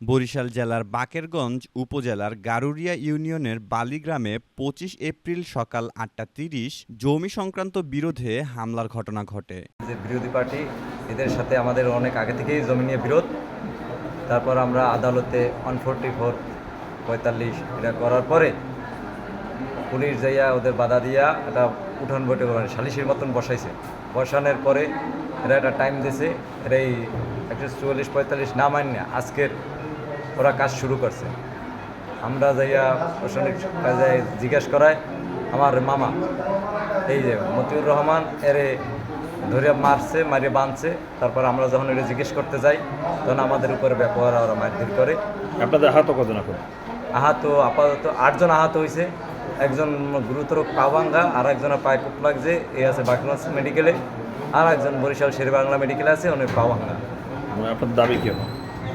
বরিশাল জেলার বাকেরগঞ্জ উপজেলার গারুরিয়া ইউনিয়নের বালিগ্রামে পঁচিশ এপ্রিল সকাল আটটা তিরিশ জমি সংক্রান্ত বিরোধে হামলার ঘটনা ঘটে। যে বিরোধী পার্টি, এদের সাথে আমাদের অনেক আগে থেকেই জমি নিয়ে বিরোধ। তারপর আমরা আদালতে ওয়ান ফোরটি ফোর পঁয়তাল্লিশ এটা করার পরে পুলিশ যাইয়া ওদের বাধা দিয়া একটা উঠান বটে মানে সালিশির মতন বসাইছে। বসানোর পরে এরা একটা টাইম দিয়েছে এরা এই একশো চুয়াল্লিশ পঁয়তাল্লিশ না মান্য আজকের ওরা কাজ শুরু করছে। আমরা যাইয়া প্রশাসনিক কাজে জিজ্ঞেস করায় আমার মামা এই যে মতিউর রহমান এরে ধরে মারছে মারিয়ে বাঁধছে তারপর আমরা যখন এটা জিজ্ঞেস করতে যাই তখন আমাদের উপরে ব্যবহার ওরা মারধর করে। আপনাদের আহত কজন এখন? আহত আপাতত আটজন আহত হয়েছে একজন গুরুতর পা ভাঙ্গা আর একজনের পায়ে কুপ লাগছে এ আছে বাকরগঞ্জ মেডিকেলে আর একজন বরিশাল শের বাংলা মেডিকেলে আছে উনি পা ভাঙ্গা। মানে আপনার দাবি কি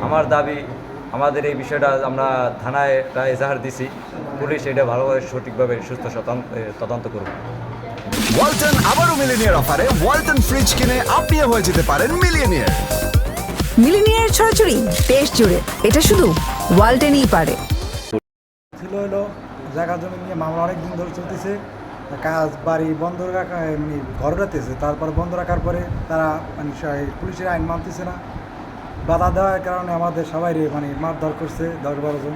আমার দাবি আমাদের এই বিষয়টা আমরা থানায় একটা এজাহার দিছি। পুলিশ এটা ভালোভাবে সঠিকভাবে সুস্থ তদন্ত করুক। ওয়ালটন আবারও মিলিনিয়ার অফারে ওয়ালটন ফ্রিজ কিনে আপনিও হয়ে যেতে পারেন মিলিয়নিয়ার মিলিনিয়ার ছড়াছড়ি দেশ জুড়ে। এটা শুধু ওয়ালটেনই পারে। ছিল হলো জায়গা জমি নিয়ে মামলা অনেক দিন ধরে চলতেছে। কাজ বাড়ি বন্ধ রাখা এমনি ঘর রাখতেছে তারপর বন্ধ রাখার পরে তারা মানে পুলিশের আইন মানতেছে না। বাধা দেওয়ার কারণে আমাদের সবাই মানে মারধর করছে দশ বারো জন।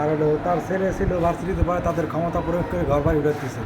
আর হলো তার ছেলে ছিল ভার্সিটিতে পরে তাদের ক্ষমতা প্রয়োগ করে ঘর বাড়ি উঠাতেছে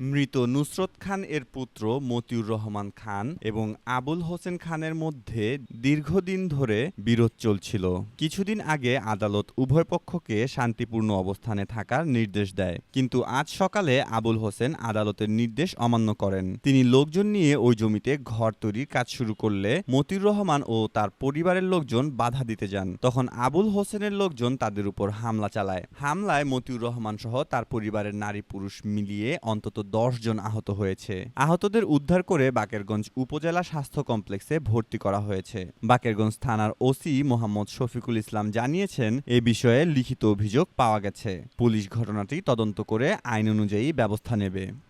মৃত নুসরত খান এর পুত্র মতিউর রহমান খান এবং আবুল হোসেন খানের মধ্যে দীর্ঘদিন ধরে বিরোধ চলছিল। কিছুদিন আগে আদালত উভয় পক্ষকে শান্তিপূর্ণ অবস্থানে থাকার নির্দেশ দেয়। কিন্তু আজ সকালে আবুল হোসেন আদালতের নির্দেশ অমান্য করেন। তিনি লোকজন নিয়ে ওই জমিতে ঘর তৈরির কাজ শুরু করলে মতিউর রহমান ও তার পরিবারের লোকজন বাধা দিতে যান। তখন আবুল হোসেনের লোকজন তাদের উপর হামলা চালায়। হামলায় মতিউর রহমান সহ তার পরিবারের নারী পুরুষ মিলিয়ে অন্তত দশ জন আহত হয়েছে। আহতদের উদ্ধার করে বাকেরগঞ্জ উপজেলা স্বাস্থ্য কমপ্লেক্সে ভর্তি করা হয়েছে। বাকেরগঞ্জ থানার ওসি মোহাম্মদ শফিকুল ইসলাম জানিয়েছেন, এ বিষয়ে লিখিত অভিযোগ পাওয়া গেছে। পুলিশ ঘটনাটি তদন্ত করে আইন অনুযায়ী ব্যবস্থা নেবে।